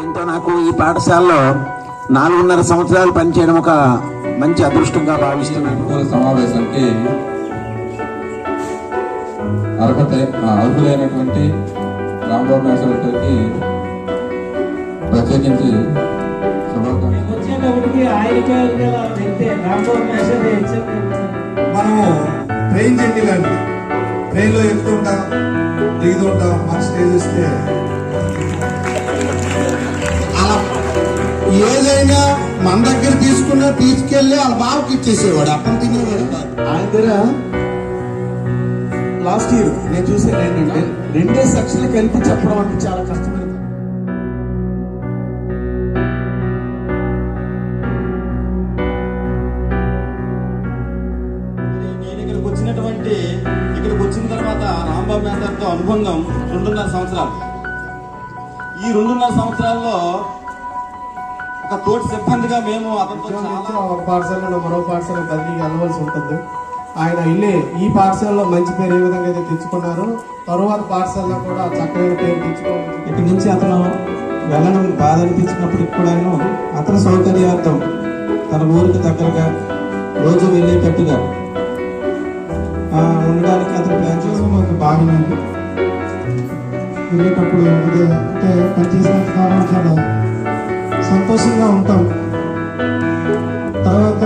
ఆయనతో నాకు ఈ పాఠశాలలో నాలుగున్నర సంవత్సరాలు పనిచేయడం ఒక మంచి అదృష్టంగా భావిస్తున్నాను. సమావేశానికి అర్హత అర్హులైనటువంటి రాంబాబు మేస్టర్ గారికి ప్రత్యేకించి మనము ట్రైన్ జర్నీ లాంటి ట్రైన్లో ఎక్కుతుంటాం దిగుతుంటాం మన స్టేజ్ వస్తే ఏదైనా మన దగ్గర తీసుకున్న తీసుకెళ్ళి వాళ్ళ బావకి ఇచ్చేసేవాడు. అప్పం తినేవాడు. ఆయన దగ్గర లాస్ట్ ఇయర్ నేను చూసాను ఏంటంటే రెండే సెక్షన్లు కలిపి చెప్పడం అంటే చాలా కష్టమైన వచ్చినటువంటి ఇక్కడికి వచ్చిన తర్వాత రాంబాబు మేస్టర్తో అనుబంధం రెండున్నర సంవత్సరాలు. ఈ రెండున్నర సంవత్సరాల్లో ఒక తోటి సిబ్బందిగా మేము ఒక పాఠశాలలో మరో పాఠశాల బదిలీకి వెళ్ళవలసి ఉంటుంది. ఆయన ఇల్లే ఈ పాఠశాలలో మంచి పేరు ఏ విధంగా అయితే తెచ్చుకున్నారో తరువాత పాఠశాలలో కూడా చక్కగా పేరు తెచ్చుకోవాలి ఇక్కడి నుంచి అతను వెళ్ళడం బాధ అనిపించినప్పటికి కూడాను అతని సౌకర్యార్థం తన ఊరికి దగ్గరగా రోజు వెళ్ళేటట్టుగా ఆ, ఉండడానికి అతను ప్లాన్ చేసి మాకు బాగానే ఉంది. వెళ్ళేటప్పుడు అంటే పనిచేసినంత కాలం చాలా సంతోషంగా ఉంటాం. తర్వాత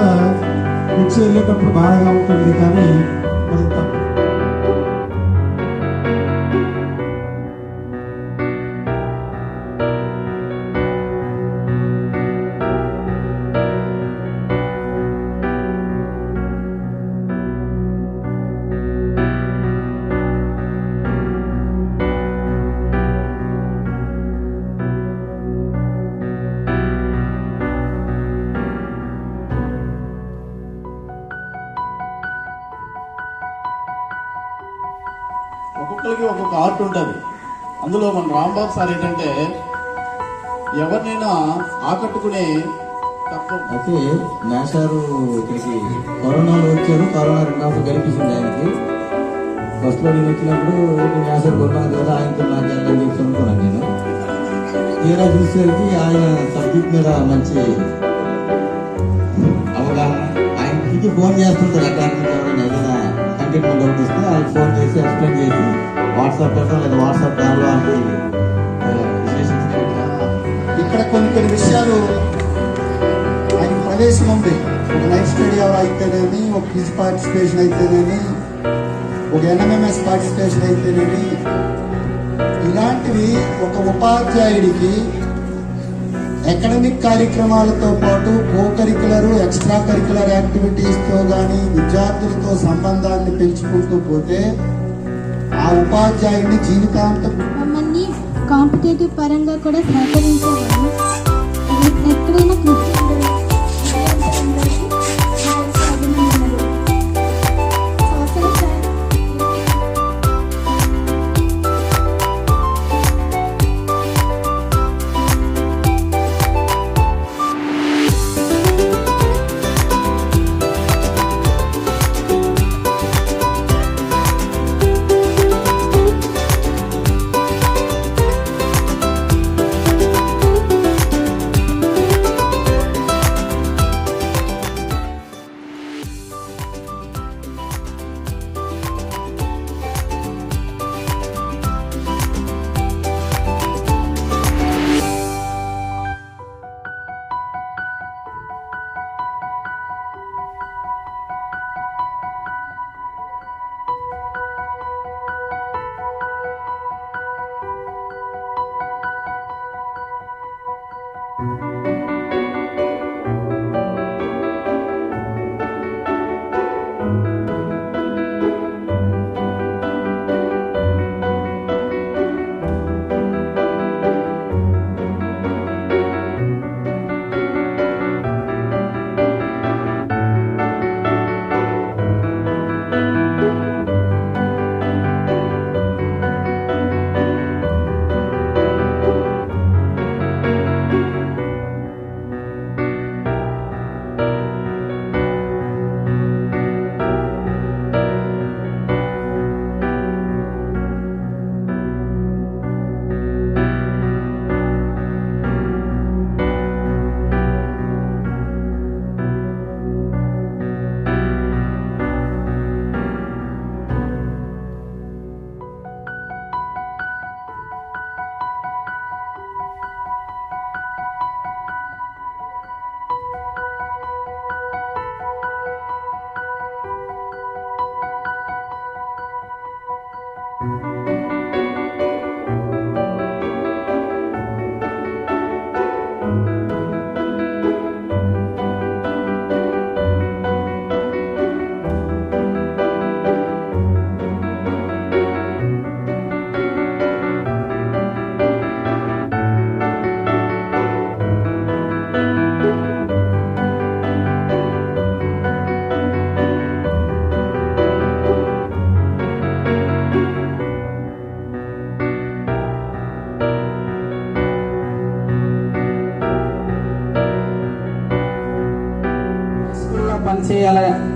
వచ్చి వెళ్ళేటప్పుడు బాధగా ఉంటుంది కానీ ఒక్కొక్కరికి ఒక్కొక్క ఆర్ట్ ఉంటుంది. అందులో మన రాంబాబు సార్ ఏంటంటే ఎవరినైనా ఆకట్టుకునే తత్వం. అయితే మేషారు ఇక్కడికి కరోనాలో వచ్చారు. కరోనా రెండు హాఫ్ కనిపించింది ఆయనకి. ఫస్ట్లో నేను వచ్చినప్పుడు ఏంటి కొన్నాను కదా ఆయనతో నాకు వెళ్ళని చెప్పి అనుకున్నాను నేను. తీరా చూసేసరికి ఆయన సబ్జెక్ట్ మీద మంచి అవగాహన. ఆయనకి ఫోన్ చేస్తుంటారు అకాడమిక్ కంటెంట్ డౌట్ ఇస్తే వాళ్ళకి ఫోన్ చేసి ఎక్స్ప్లెయిన్ చేసి వాట్సాప్ పెట్టడం లేదా వాట్సాప్ దానిలో వాళ్ళకి ఇక్కడ కొన్ని కొన్ని విషయాలు ఆయన ప్రవేశం ఉంది. ఒక లైఫ్ స్టడీ అయితేనేమి ఒక క్విజ్ పార్టిసిపేషన్ అయితేనేమి ఒక ఎన్ఎంఎంఎస్ పార్టిసిపేషన్ అయితేనేమి ఇలాంటివి ఒక ఉపాధ్యాయుడికి అకాడమిక్ కార్యక్రమాలతో పాటు కో కరికులర్ ఎక్స్ట్రా కరికులర్ యాక్టివిటీస్తో కానీ విద్యార్థులతో సంబంధాన్ని పెంచుకుంటూ పోతే ఆ ఉపాధ్యాయుని జీవితాంతం మమ్మల్ని కాంపిటేటివ్ పరంగా కూడా సహకరించాలి ఎక్కడైనా కృషి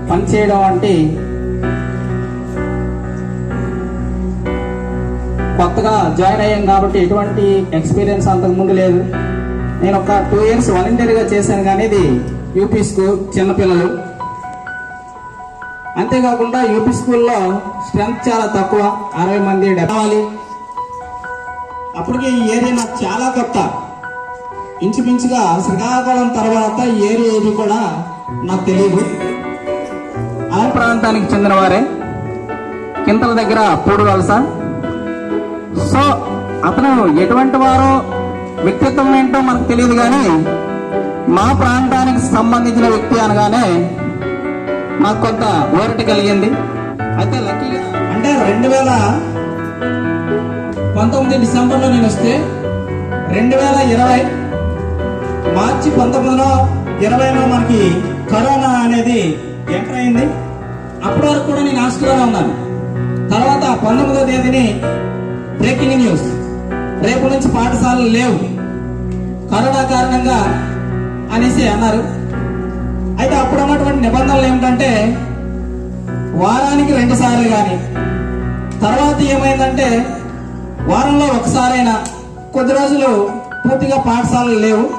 పనిచేయడం అంటే కొత్తగా జాయిన్ అయ్యాం కాబట్టి ఎటువంటి ఎక్స్పీరియన్స్ అంతకు ముందు లేదు. నేను ఒక టూ ఇయర్స్ వాలంటీర్గా చేశాను కానీ ఇది యూపీ స్కూల్ చిన్నపిల్లలు అంతేకాకుండా యూపీ స్కూల్లో స్ట్రెంత్ చాలా తక్కువ అరవై మంది డెవాలి అప్పటికే ఈ ఏరియా నాకు చాలా కొత్త. ఇంచుమించుగా శ్రీకాకుళం తర్వాత ఈ ఏరియా ఏది కూడా నాకు తెలియదు. ఆ ప్రాంతానికి చెందిన వారే కింతల దగ్గర పూడు వలస. సో అతను ఎటువంటి వారో వ్యక్తిత్వం ఏంటో మనకు తెలియదు కానీ మా ప్రాంతానికి సంబంధించిన వ్యక్తి అనగానే మాకు కొంత ఊరట కలిగింది. అయితే లక్కీగా అంటే రెండు వేల పంతొమ్మిది డిసెంబర్లో నేను వస్తే రెండు వేల ఇరవై మార్చి పంతొమ్మిదిలో ఇరవైలో మనకి కరోనా అనేది ఎక్కడైంది? అప్పటి వరకు కూడా నేను హాస్టల్లోనే ఉన్నాను. తర్వాత పంతొమ్మిదో తేదీని బ్రేకింగ్ న్యూస్. రేపు నుంచి పాఠశాలలు లేవు. కరోనా కారణంగా అనేసి అన్నారు. అయితే అప్పుడు ఉన్నటువంటి నిబంధనలు ఏమిటంటే వారానికి రెండు సార్లు కానీ తర్వాత ఏమైందంటే వారంలో ఒకసారైనా కొద్ది రోజులు పూర్తిగా పాఠశాలలు లేవు.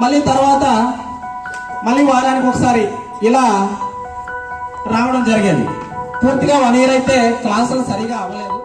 మళ్ళీ తర్వాత మళ్ళీ వారానికి ఒకసారి ఇలా రావడం జరిగేది. పూర్తిగా వన్ ఇయర్ అయితే క్లాసులు సరిగా అవ్వలేదు.